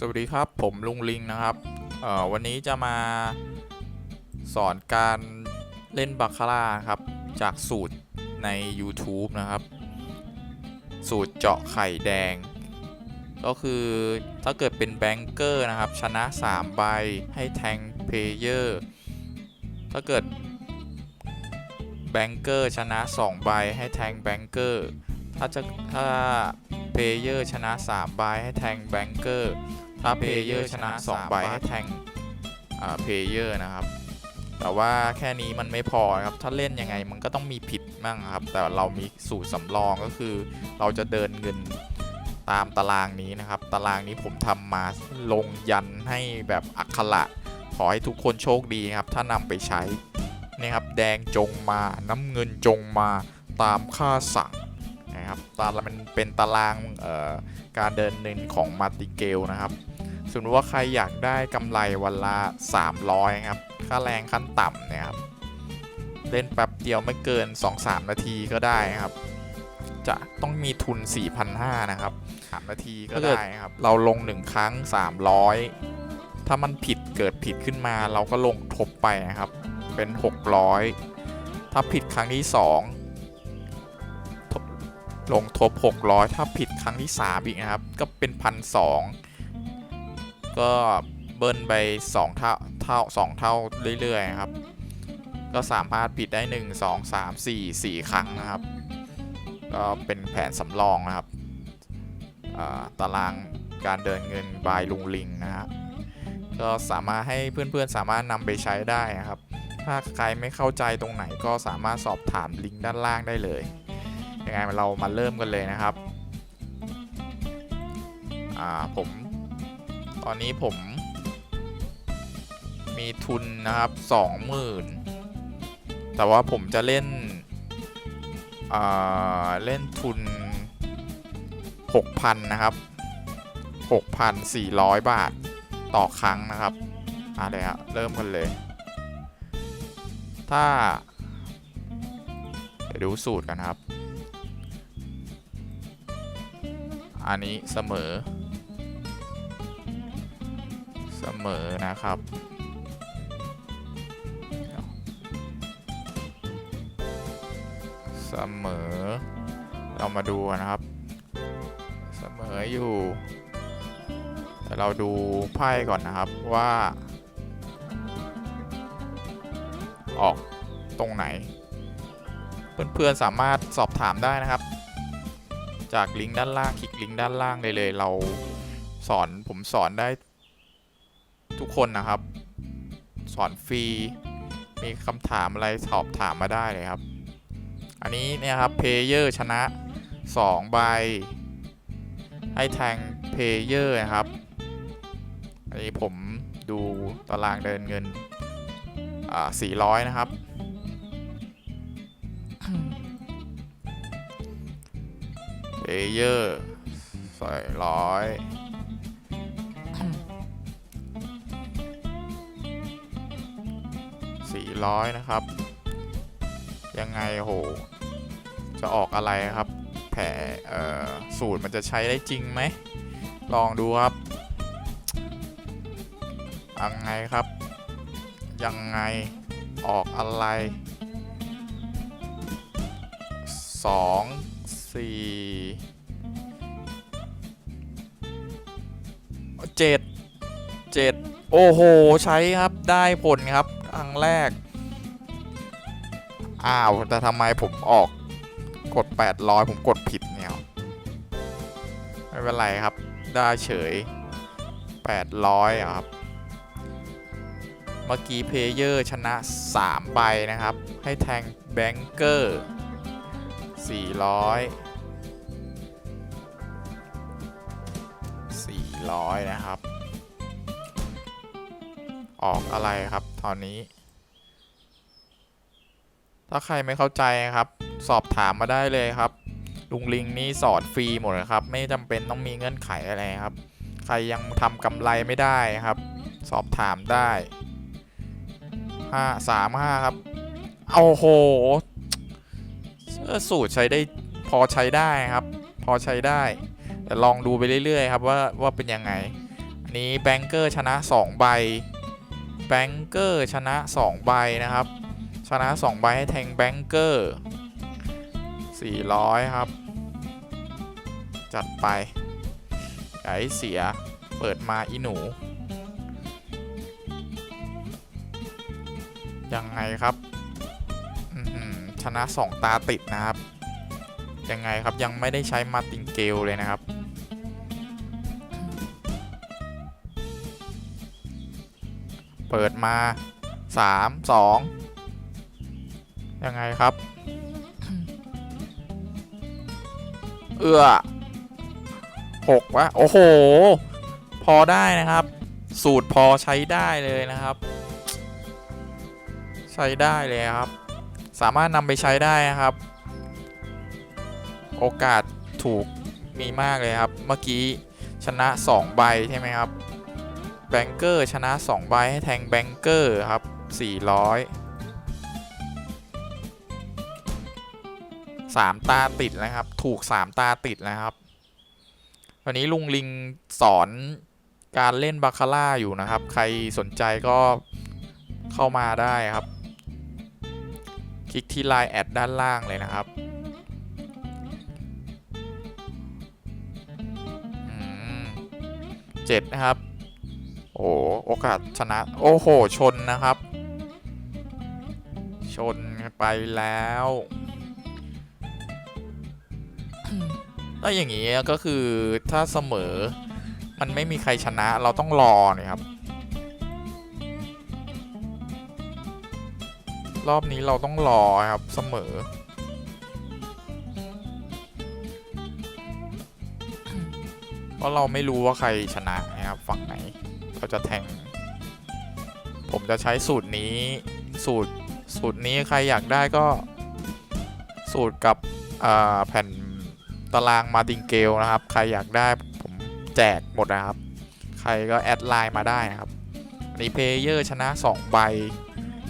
สวัสดีครับ ผมลุงลิงนะครับวันนี้จะมาสอนการเล่นบาคาร่าครับ จากสูตรใน YouTube นะครับ สูตรเจาะไข่แดง ก็คือถ้าเกิดเป็นแบงเกอร์นะครับ ชนะ 3 ใบให้แทงเพเยอร์ถ้าเกิดแบงเกอร์ชนะ 2 ใบให้แทงแบงเกอร์ถ้าจะถ้าเพเยอร์ชนะ 3 ใบให้แทงแบงเกอร์ ถ้าเพลเยอร์ชนะ2ใบให้แทงเพลเยอร์นะครับ แต่ว่าแค่นี้มันไม่พอครับ ถ้าเล่นยังไงมันก็ต้องมีผิดบ้างครับ แต่เรามีสูตรสำรองก็คือ เราจะเดินเงินตามตารางนี้นะครับ ตารางนี้ผมทำมาลงยันให้แบบอักขระขอให้ทุกคนโชคดีครับ ถ้านำไปใช้นี่ครับแดงจงมาน้ำเงินจงมาตามค่าสั่งนะครับตารางมันเป็นตารางการเดินเงินของมาติเกลนะครับ สมมติว่าใครอยากได้กำไรวันละ 300 ครับ ค่าแรงขั้นต่ำเนี่ยครับ เล่นแป๊บเดียวไม่เกิน 2-3 นาทีก็ได้ครับ จะต้องมีทุน 4,500 นะครับ 3 นาทีก็ได้ครับ เราลง 1 ครั้ง 300 ถ้ามันผิดเกิดผิดขึ้นมา เราก็ลงทบไปนะครับ เป็น 600 ถ้าผิดครั้งที่ 2ลงทบ 600 ถ้าผิดครั้งที่ 3 อีกนะครับ ก็เป็น1,200 ก็เบิ้ลไป2เท่าเท่า2เท่าเรื่อยๆครับ ก็สามารถปิดได้ 1 2 3 4 4 ครั้งนะครับ ก็เป็นแผนสำรองนะครับตารางการเดินเงินบายลุงลิงนะฮะก็สามารถให้เพื่อนๆสามารถนำไปใช้ได้นะครับ ถ้าใครไม่เข้าใจตรงไหนก็สามารถสอบถามลิงก์ด้านล่างได้เลยยังไงเรามาเริ่มกันเลยนะครับผม อนนี้ผม มีทุนนะครับสองหมื่นแต่ว่าผมจะเล่นเล่นทุนหกพันนะครับหกพันสี่ร้อยบาทต่อครั้งนะครับอ่าเลยครับเริ่มกันเลย ถ้าเดี๋ยวดูสูตรกันครับ อันนี้เสมอ มอนะครับ เสมอ เรามาดูนะครับ เสมออยู่แต่เราดูไพ่ก่อนนะครับว่า ออกตรงไหน เพื่อนๆสามารถสอบถามได้นะครับ จากลิงก์ด้านล่างคลิกลิงก์ด้านล่างเลยเลยเราสอนผมสอนได้ กคนนะครับ สอนฟรี มีคำถามอะไรสอบถามมาได้เลยครับ อันนี้เนี่ยครับเพเยอร์ชนะ 2 ใบ ให้แทงเพเยอร์นะครับ อันนี้ผมดูตารางเดินเงิน อ่า400 นะครับเพเยอร์ใส่ร้อย สี่ร้อยนะครับ ยังไงโห จะออกอะไรครับ แผลสูตรมันจะใช้ได้จริงไหม ลองดูครับยังไงครับ ยังไงออกอะไรสองสี่เจ็ดเจ็ดโอ้โห ใช้ครับได้ผลครับ รั้งแรก อ้าว แต่ทำไมผมออกกด 800 ผมกดผิดเนี่ย ไม่เป็นไรครับ ได้เฉย 800อะครับ เมื่อกี้เพลเยอร์ชนะ 3 ใบนะครับ ให้แทงแบงเกอร์ 400 400 นะครับ ออกอะไรครับ ตอนนี้ ถ้าใครไม่เข้าใจครับ สอบถามมาได้เลยครับ ลุงลิงนี่สอนฟรีหมดเลยครับ ไม่จำเป็นต้องมีเงื่อนไขอะไรครับ ใครยังทำกำไรไม่ได้ครับ สอบถามได้ห้าสามห้าครับเอาโหเออสูตรใช้ได้พอใช้ได้ครับ พอใช้ได้ แต่ลองดูไปเรื่อยๆครับว่าว่าเป็นยังไง อันนี้แบงเกอร์ชนะ 2 ใบ แบงเกอร์ชนะ 2 ใบนะครับ ชนะ 2 ใบให้แทงแบงเกอร์400 ครับ จัดไปอย่เสียเปิดมาอีหนู ยังไงครับอื้อหือชนะ 2 ตาติดนะครับ ยังไงครับยังไม่ได้ใช้มาติงเกลเลยนะครับ เปิดมา 3 2 ยังไงครับ เอื้อหกวะโอ้โห พอได้นะครับ สูตรพอใช้ได้เลยนะครับ ใช้ได้เลยครับ สามารถนำไปใช้ได้นะครับ โอกาสถูกมีมากเลยครับ เมื่อกี้ชนะ 2 ใบใช่ไหมครับ แบงเกอร์ชนะ 2 ใบให้แทงแบงเกอร์ครับ 400 3 ตาติดนะครับ ถูก 3 ตาติดนะครับ วันนี้ลุงลิงสอนการเล่นบาคาร่าอยู่นะครับ ใครสนใจก็เข้ามาได้ครับ คลิกที่ไลน์แอดด้านล่างเลยนะครับเจ็ดนะครับ โอ้โอกาสชนะ โอ้โห ชนนะครับ ชนไปแล้ว แล้วอย่างนี้ก็คือถ้าเสมอ มันไม่มีใครชนะเราต้องรอนี่ยครับ รอบนี้เราต้องรอครับเสมอเพราะเราไม่รู้ว่าใครชนะนะครับฝั่งไหน เราจะแทง ผมจะใช้สูตรนี้ สูตร สูตรนี้ใครอยากได้ก็ สูตรกับแผ่นตารางมาติงเกลนะครับ ใครอยากได้ผมแจกหมดนะครับ ใครก็แอดไลน์มาได้นะครับนนี้เพลเยอร์ชนะ 2 ใบ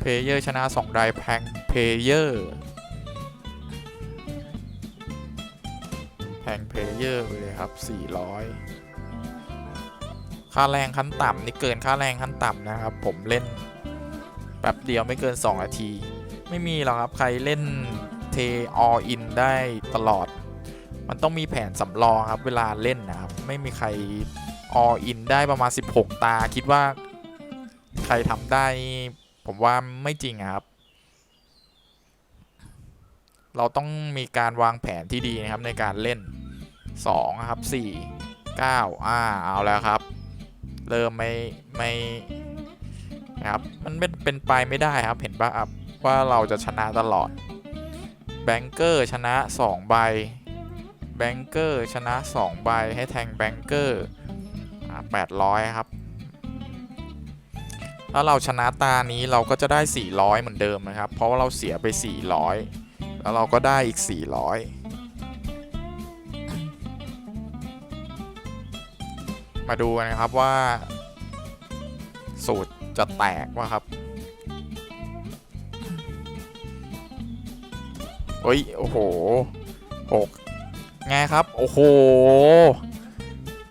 เพลเยอร์ชนะ 2 ใบแพงเพลเยอร์แพงเพลเยอร์ไปเลยครับ 400 ค่าแรงขั้นต่ำนี่เกินค่าแรงขั้นต่ำนะครับ ผมเล่นแป๊บเดียวไม่เกิน 2 นาที ไม่มีหรอกครับใครเล่นเทออินได้ตลอด มันต้องมีแผนสำรองครับเวลาเล่นนะครับ ไม่มีใครออินได้ประมาณ 16 ตาคิดว่าใครทำได้ผมว่าไม่จริงครับ เราต้องมีการวางแผนที่ดีนะครับในการเล่น2ครับ 4 9 อ่า เอาแล้วครับ เริ่มไม่ไม่นะครับมันเป็นเป็นไปไม่ได้ครับเห็นปะครับว่าเราจะชนะตลอดแบงเกอร์ชนะ2ใบแบงเกอร์ชนะ2ใบให้แทงแบงเกอร์800 ครับ ถ้าเราชนะตานี้เราก็จะได้ 400 เหมือนเดิมนะครับ เพราะว่าเราเสียไป 400 แล้วเราก็ได้อีก 400 มาดูกันนะครับว่า สูตรจะแตกว่าครับเฮ้ย โอ้โหหกไงครับ โอ้โห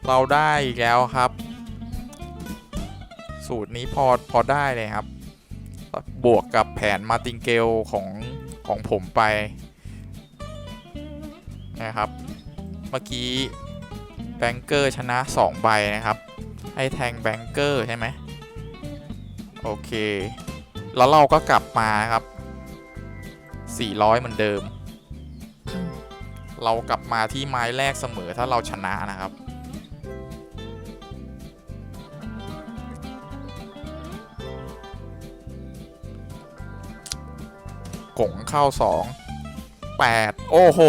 เราได้อีกแล้วครับ สูตรนี้พอพอได้เลยครับ บวกกับแผนมาติงเกลของของผมไปนะครับ เมื่อกี้ บงเกอร์ชนะ2ใบนะครับ ให้แทงแบงเกอร์ใช่ไหมโอเค แล้วเราก็กลับมาครับ 400 เหมือนเดิม เรากลับมาที่ไม้แรกเสมอถ้าเราชนะนะครับ กงเข้าสองแปดโอ้โห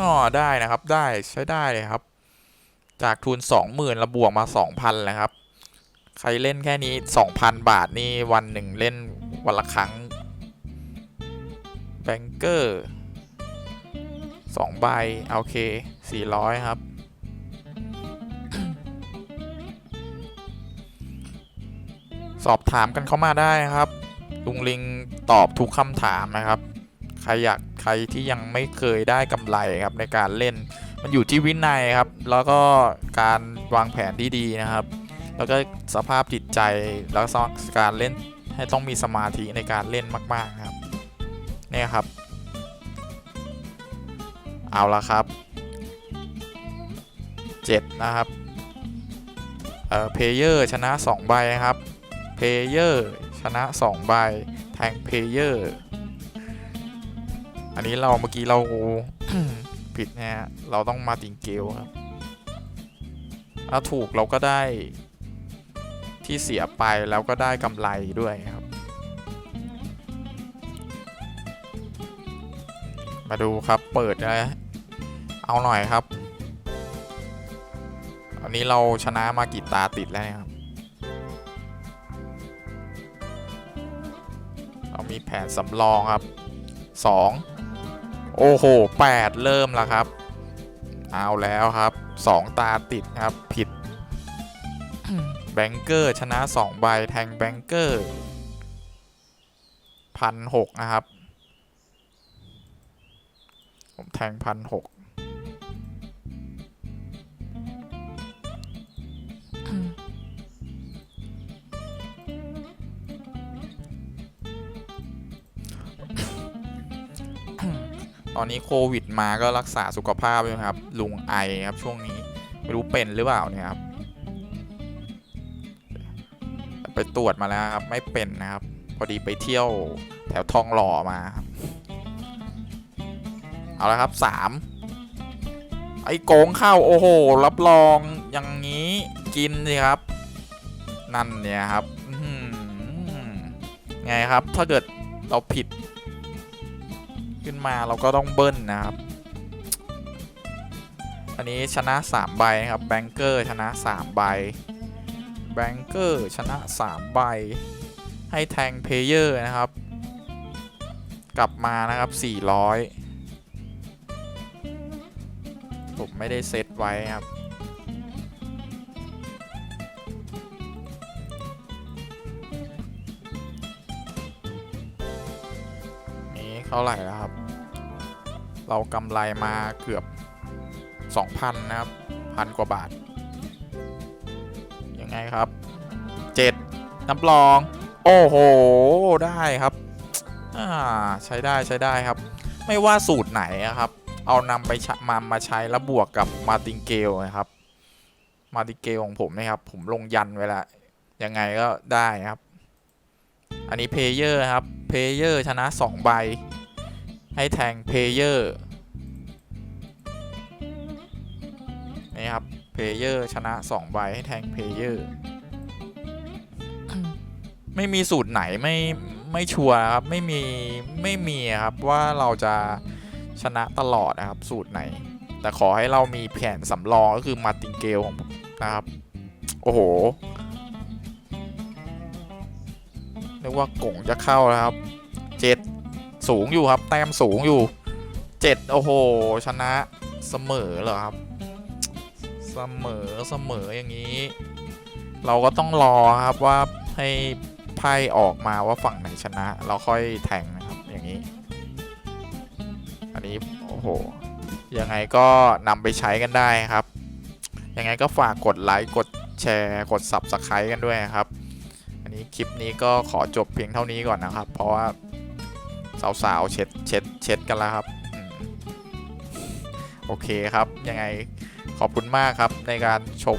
อ๋อได้นะครับได้ใช้ได้เลยครับ จากทุนสองหมื่นระบวกมาสองพันเลยครับ ใครเล่นแค่นี้สองพันบาทนี่วันหนึ่งเล่นวันละครั้งแบงเกอร์สองใบโอเคสี่ร้อยครับ สอบถามกันเข้ามาได้ครับ ลุงลิงตอบทุกคำถามนะครับ ใครอยาก ใครที่ยังไม่เคยได้กำไรครับในการเล่น มันอยู่ที่วินัยครับ แล้วก็การวางแผนที่ดีนะครับ แล้วก็สภาพจิตใจแล้วก็การเล่นให้ต้องมีสมาธิในการเล่นมาก ๆครับเนี่ยครับ เอาละครับ 7 นะครับเอ่อเพเยอร์ชนะ 2 ใบครับเพเยอร์ชนะ 2 ใบ แทงเพเยอร์ นนี้เราเมื่อกี้เราผิดนะฮะเราต้องมาติงเกลครับ ถ้าถูกเราก็ได้ ที่เสียไปแล้วก็ได้กำไรด้วยครับ มาดูครับเปิดนะเอาหน่อยครับอันนี้เราชนะมากี่ตาติดแล้วนี่ยครับ เรามีแผนสำรองครับ 2 โอ้โห 8 เริ่มแล้วครับ เอาแล้วครับ 2 ตาติดครับผิด แบงเกอร์ชนะ 2 ใบ แทงแบงเกอร์พันหกนะครับ ผมแทงพันหก ตอนนี้โควิดมาก็รักษาสุขภาพอยู่ครับ ลุงไอครับช่วงนี้ไม่รู้เป็นหรือเปล่าเนี่ยครับ ไปตรวจมาแล้วครับไม่เป็นนะครับ พอดีไปเที่ยวแถวทองหล่อมาครับเอาละครับสามไอ้โกงเข้าโอ้โห รับรองอย่างนี้กินสิครับ นั่นเนี่ยครับไงครับถ้าเกิดเราผิด ขึ้นมาเราก็ต้องเบิ้ลนะครับ อันนี้ชนะ3ใบครับแบงเกอร์ชนะ3ใบแบงเกอร์ชนะ3ใบ ให้แทงเพลเยอร์นะครับ กลับมานะครับ 400 ผมไม่ได้เซตไว้ครับ ท่าไหร่แล้วครับ เรากำไรมาเกือบ 2,000 นะครับพันกว่าบาท ยังไงครับ 7น้ำรอง โอ้โห ได้ครับอ่าใช้ได้ใช้ได้ครับ ไม่ว่าสูตรไหนอะครับ เอานำไปมามาใช้แล้วบวกกับมาติงเกลนะครับ มาติงเกลของผมนะครับ ผมลงยันไว้ละยังไงก็ได้ครับ อันนี้เพเยอร์ครับเพเยอร์ชนะ 2 ใบ ให้แทงเพเยอร์นี่ครับเพเยอร์ชนะ2ใบให้แทงเพเยอร์ไม่มีสูตรไหนไม่ไม่ชัวร์ครับไม่มีไม่มีครับว่าเราจะชนะตลอดนะครับสูตรไหน แต่ขอให้เรามีแผนสำรองก็คือมาติงเกลของผมนะครับ โอ้โหนึกว่ากงจะเข้าแล้วครับ สูงอยู่ครับ แต้มสูงอยู่เจ็ดโอ้โห ชนะเสมอเหรอครับ เสมอเสมออย่างนี้ เราก็ต้องรอครับว่าให้ไพ่ออกมาว่าฝั่งไหนชนะ เราค่อยแทงนะครับอย่างนี้ อันนี้โอ้โหยังไงก็นำไปใช้กันได้ครับ ยังไงก็ฝากกดไลค์กดแชร์กด Subscribe กันด้วยครับ อันนี้คลิปนี้ก็ขอจบเพียงเท่านี้ก่อนนะครับ เพราะว่า สาวๆเช็ดเช็ดเช็ดกันแล้วครับโอเคครับยังไงขอบคุณมากครับในการชม